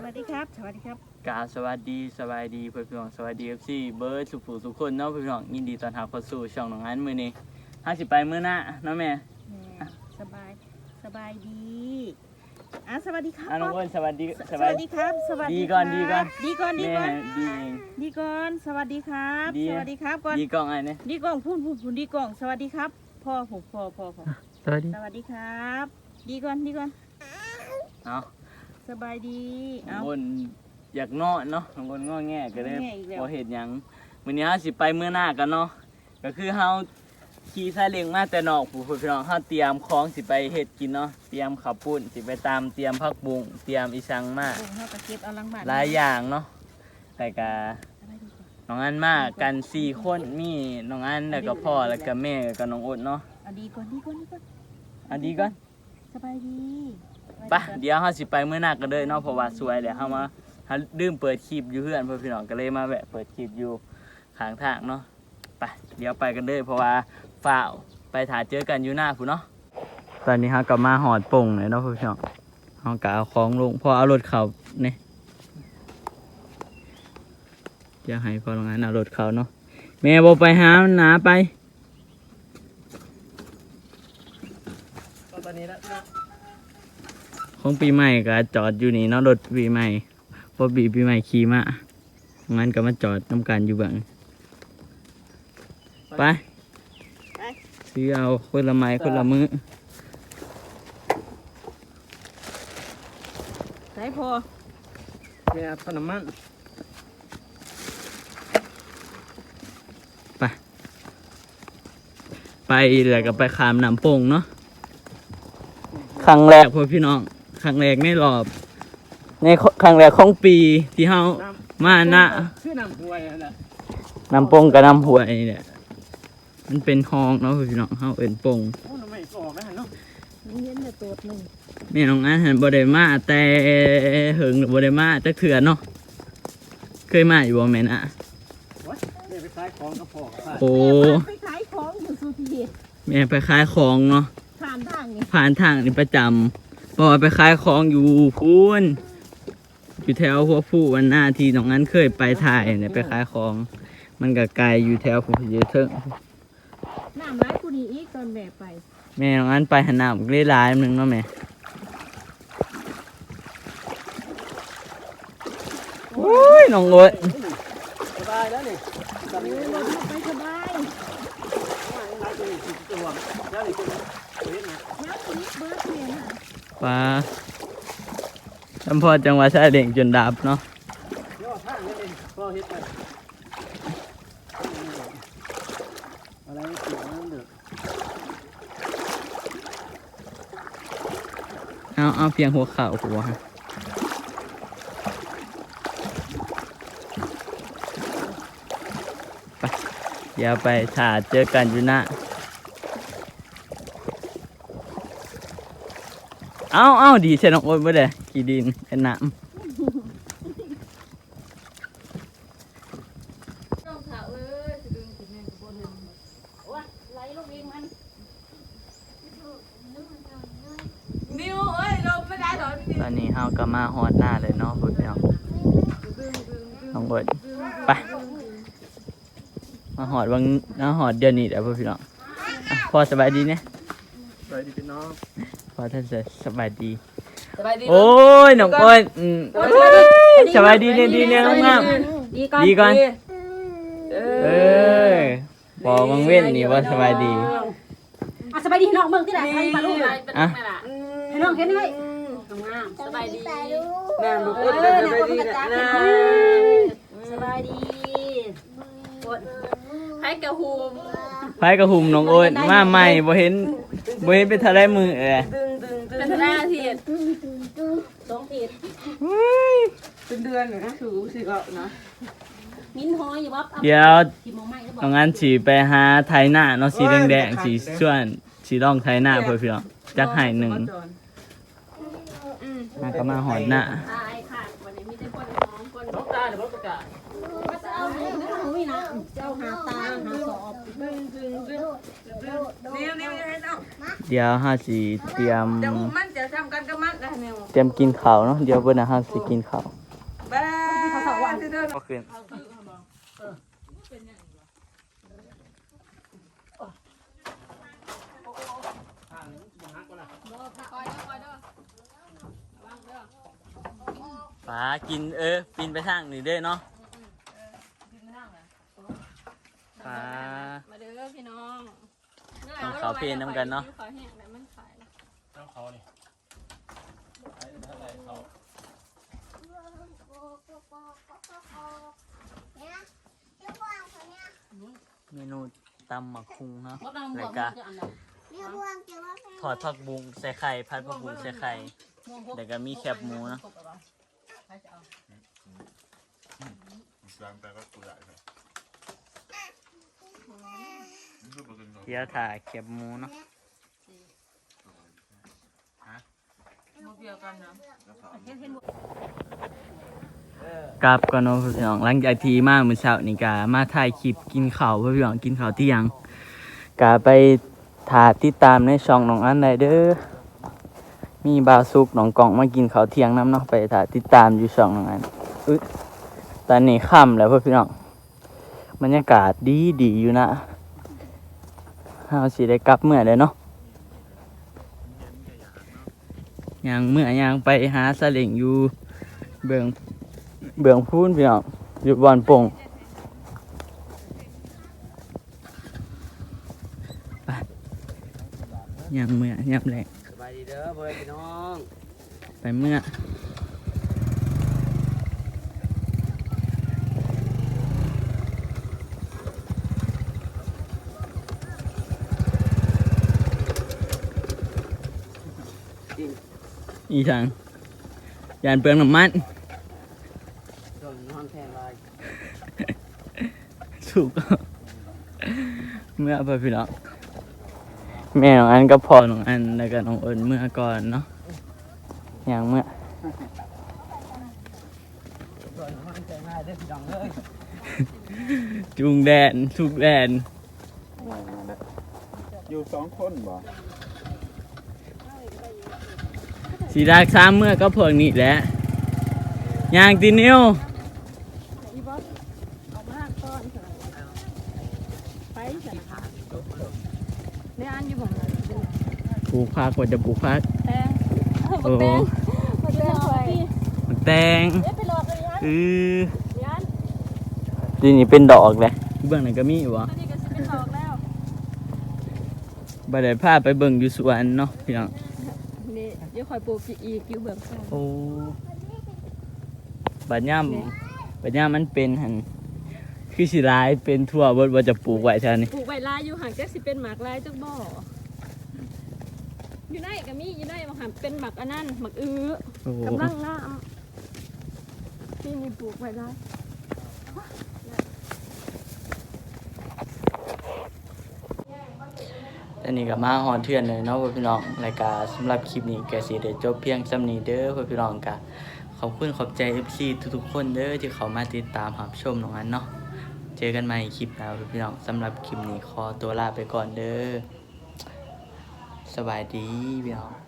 สวัสดีครับ สวัสดีครับกราบสวัสดีสบายดีเพื่อนพี่น้องสวัสดีเอฟซีเบิร์ดสุขสุขคนเนาะเพื่อนพี่น้องยินดีต้อนรับเข้าสู่ช่องน้องอันมื้อนี้ห้าสิไปมื้อหน้าเนาะแม่แม่สบายสบายดีอะสวัสดีครับอะน้องอ้นสวัสดีสสบาวัยสดี ครับ สวัสดีดีก่อนครับดีก่อน ดีก่อนดีแม่ก่อนดีเอง ดีก่อนสวัสดีครับ ดี สวัสดีครับก่อนดีกล้องไอ้เนี่ยดีก่อนพูดพูดพูดดีก่อนสวัสดีครับพ่อผมพ่อพ่อพ่อสวัสดีสวัสดีครับ ดีก่อนดีก่อนเอา สบายดีน้อเอางอ้นอยากนอนเนาะน้องอ้นง้อแง่ก็เลยง้อแง่อีกแล้ว บ่เฮ็ดหยังมื้อนี้ห้าสิไปมื้อหน้ากันเนาะก็คือเฮาขี่ซาเล้งมาแต่นอกผู้เพื่อนพี่น้องเฮาเตรียมของสิไปเฮ็ดกินเนาะเตรียมข้าวปุ้นสิไปตามเตรียมผักบุ้งเตรียมอีสังมาลุงเขาตะเก็บเอาหลังบ้านหลายอย่างเนาะแต่กาสบายดีก่อนน้องอันมากกันสี่คนมีน้องอันแล้วก็พ่อแล้วก็แม่แล้วก็น้องอดเนาะเอาดีก่อนดีก่อนดีก่อนอันดีก่อนสบายดีไปะเดี๋ยวเฮาสิไปมื้อหน้ากันเลยเนาะเพราะว่าสวยเดี๋ยวเฮามาเฮาลืมเปิดคลิปอยู่เพื่อนเพื่อนพี่น้องก็เลยมาแวะเปิดคลิปอยู่ข้างทางเนาะไปเดี๋ยวไปกันเลยเพราะว่าฝ้าวไปถ่ายเจอกันอยู่หน้าผู้เนาะตอนนี้เฮาก็มาหอดป่งเลยเนาะเพื่อนพี่น้องเฮาก็เอาของลงพอเอารถเขาเนี่ยเดี๋ยวให้พ่อโรงงานเอารถเขาเนาะแม่บ่ไปหาหนาไป ตอนนี้แล้ว ของปีใหม่ก็จอดอยู่นี่เนาะรถปีใหม่พอบีปีใหม่ขี่มางั้นก็มาจอดน้ำกันอยู่เบื้องไปไปซื้อเอาคนละไม้คนละมือใส่พอเนี่ยพนำมันไปแล้วก็ไปขามน้ำโป่งเนาะครั้งแรกพ่อพี่น้อง ครั้งแรกในรอบ ในครั้งแรกของปีที่เฮามาณชื่อน้ำหวยนะน้ำโป่งกับน้ำห้วยเนี่ยมันเป็นห้องเนาะพ่อพี่น้องเฮาเอิ้นโป่งโอ้ทำไมออกนะเนาะนี่เห็นแต่ตัวหนึ่งแม่น้องอันหันบ่ได้มาแต่เหิงบ่ได้มาจักเถื่อเนาะเคยมาอยู่บ่แม่นอะวะเดี๋ยวไปขายของกระพอกค่ะโอ้ไปขายของอยู่สุธีแม่ไปขายของเนาะผ่านทางนี่ผ่านทางนี่ประจำ เพราะว่าไปขายของอยู่พูนอยู่แถวพวกผู้วันหน้าที่น้องอันเคยไปถ่ายเนี่ยไปขายของ มันก็ไกลอยู่แถวผู้เยอะเถิงน้ำร้ายกูดีอีกตอนแบบไป แม่น้องอันไปหันหน้าเล่หลายๆหนึงเนาะแม่โอ้ยน้องโอ๊ตสบายแล้วนี่ตอนนี้เออเราไปสบายเราจะมีสิบตัวแล้วนี่เป็นเฮ็ดนะน้ำนี้เบิร์ดเนี่ยนะ ปลาจำพอจังหวัดชายเด่งจนดับเนาะเอาเอาเพียงหัวเข่าหัวฮะไปเดี๋ยวไปถ่าเจอกันอยู่น้า เอาเอาดีเชนองโอ๊ตบ่ได้กี่ดินเป็นน้ต้องขาเอ้ยจะดึงถึงแม่งบนหนึ่งโอ้ยไหลลงเองมันนิวเอ้ยลงไม่ได้หรอำตอนนี้เฮาก็มาฮอดหน้าเลยเนาะพุ่นพี่น้องน้องโอ๊ตไปมาหอดวังมาหอดเดือนนี้เดี๋ยวพ่อพี่น้องอะพอสบายดีเนี่ย ไปดีพี่น้องพ อท่านจะสบายดี สบายดีโอ้ยน้องโอ้ยอืมสบายดีเนี่ยดีเนี่ยงามดีก่อนดีก่อนเอเออบอกวังเว้นนี่ว่าสบายดีอะสบายดีน้องเมืองที่ไหนให้มาลูกหน่อยอะให้น้องเห็นไหมงามสบายดีงามลูกเอ้ยสบายดีนะสบายดีกดให้กระหูมไผกระหุ่มน้องโอ้ยมาใหม่บ่เห็นบ่เห็นเป็นทะเลมือเออดึงดึงดึงเป็ นหน้าทีสองทีเป็นเดือนเหรอนะสูสิก็นะมิ้นหอยอยู่บ๊อบเดี๋ยวทีมองไม่ก็บอน้อกงอันสีไปหาไทยหน้าเนาะสีแดงๆสีส่วนสีร่องไทยหน้าเพื่อพี่น้องจักให้หนึ่งมาก็มาหอดหน้าตายค่ะวันนี้มีแต่คนน้องคนน้องตาเดี๋ยวประกาศก็จะเอาหูไม่เอาหูนะจะเอาหาตาหาสอบนิ้วนิ้วให้เอา เดี๋ยวห้าสีเตรียม เดี๋ยวมันจะทำกันกับมันนะแมวเตรียมกินข้าวเนาะเดี๋ยวเบิ่นน่ะเฮาสิกินข้าวบ้าเขาสองวันเดินก็คืนปลากินเออปีนไปทางนี่เด้อเนาะปลามาเด้อพี่น้องต้องขาวเพลน้ำกันเนาะ เขานี่เมนูตำหมักคุงเนาะมดน้ำหมแล้ววกก็จะอันดับทอดผักบุ้งใส่ไข่ผัดผักบุ้งใส่ไข่แล้วก็มีแคบหมูเนาะ Islam แต่ก็ตัวใหญ่เลยนี่ก็เป็นเดี๋ยวถ่ายแคบหมูเนาะ เดียว กันนะกลับก่อนเนาะพี่น้องหลังจากที่มาเมื้อเช้านี่ก็มาถ่ายคลิปกินข้าวพี่น้องกินข้าวเที่ยงก็ไปถ่ายติดตามในช่องน้องอันได้เด้อมีบาวซุกน้องกล่องมากินข้าวเที่ยงน้ำเนาะไปถ่ายติดตามอยู่ช่องน้องอันอึยตอนนี้ค่ำแล้วพี่น้องบรรยากาศดีดีอยู่นะเฮาสิได้กลับเมื่อเด้อเนาะ ย่างเมื่อย่างไปหาสลิงอยู่เบืองเบื้องพูนพี่น้องอยู่บอนโป่งไปยามเมื่อยามแหลกสบายดีเด้อเพื่อนพี่น้อง ไปเมื่อ อีสังยานเปลืองน้ำมันโดนนอนแทนลายถูกเมื่อไปพี่น้องแม่น้องอันก็พอน้องอันแล้วก็น้องเอิญเมื่อก่อนเนาะอย่างเมื่อโดนนอนแทนลายเด้อพี่น้องเอ้ยจุงแดนทุกแดนอยู่สองคนบ่ สีดากซ้ำเมื่อก็เพิงนี่แหละยางตีนิ้วอีบอสออกมาก่อนไปจ้ะในอันอยู่บ่อนปลูกพักว่าจะปลูกพักแตงโอ้มาเล่นไฟมันแตงเอ๊ะไปหลอกเลยยันอือยันทีนี้เป็นดอกเลยเบื้องไหนก็มีอยู่วะตอนนี้ก็สิเป็นหลอกแล้วบัดเดี๋ยวพาไปเบิ่งอยู่สวนเนาะพี่น้องนี่ เดี๋ยวคอยปลูกอีกอยู่เบื้องข้างโอ้บัดย่ำบัดย่ำมันเป็นหันคือสิร้ายเป็นทั่วบ่ว่าจะปลูกไว้เท่านี้ปลูกใบลายอยู่ห่างจากสิเป็นหมากลายจักบ่ออยู่ในก็มีอยู่ในบางหันเป็นหมักอันนั้นหมักอื้อโอ้กำลังงามที่นี่ปลูกใบลาย อันนี้ก็มาฮอนเทือนเลยเนาะพ่อพี่น้องรายการสำหรับคลิปนี้ก็สิได้จบเพียงส่ำนี้เด้อพ่อพี่น้องกะขอบคุณขอบใจ FC ทุกๆคนเด้อที่เขามาติดตามหับชมน้องอันเนาะเจอกันใหม่คลิปหน้าพ่อพี่น้องสำหรับคลิปนี้ขอตัวลาไปก่อนเด้อสบายดีพี่น้อง